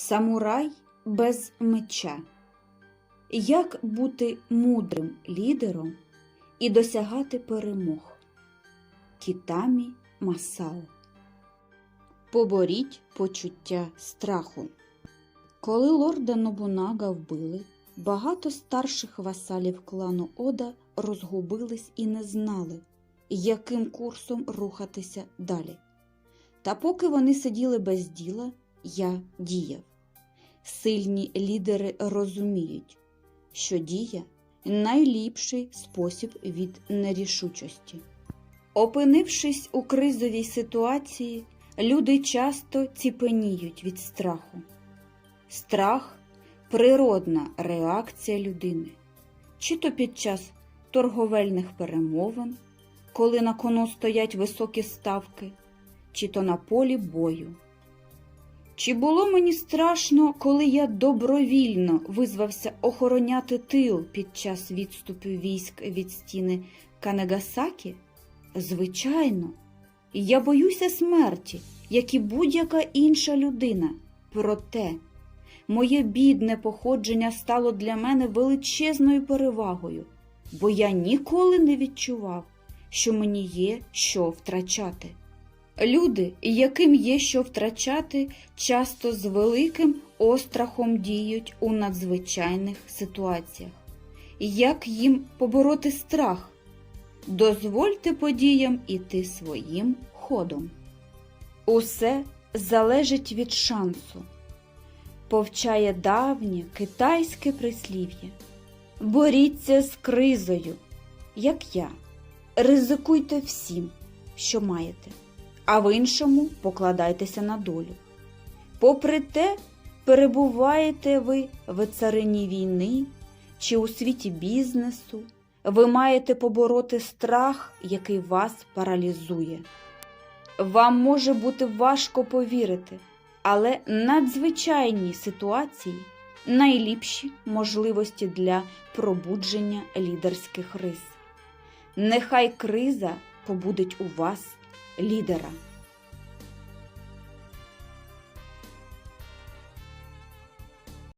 Самурай без меча. Як бути мудрим лідером і досягати перемог? Кітамі Масао. Поборіть почуття страху. Коли лорда Нобунага вбили, багато старших васалів клану Ода розгубились і не знали, яким курсом рухатися далі. Та поки вони сиділи без діла, я діяв. Сильні лідери розуміють, що дія найліпший спосіб від нерішучості. Опинившись у кризовій ситуації, люди часто ціпеніють від страху. Страх природна реакція людини, чи то під час торговельних перемовин, коли на кону стоять високі ставки, чи то на полі бою. Чи було мені страшно, коли я добровільно визвався охороняти тил під час відступу військ від стіни Канегасакі? Звичайно, я боюся смерті, як і будь-яка інша людина. Проте моє бідне походження стало для мене величезною перевагою, бо я ніколи не відчував, що мені є що втрачати. Люди, яким є що втрачати, часто з великим острахом діють у надзвичайних ситуаціях. Як їм побороти страх? Дозвольте подіям іти своїм ходом. Усе залежить від шансу, повчає давнє китайське прислів'я. Боріться з кризою, як я, ризикуйте всім, що маєте а в іншому покладайтеся на долю. Попри те, перебуваєте ви в царині війни чи у світі бізнесу, ви маєте побороти страх, який вас паралізує. Вам може бути важко повірити, але надзвичайні ситуації найліпші можливості для пробудження лідерських рис. Нехай криза побудить у вас лідера.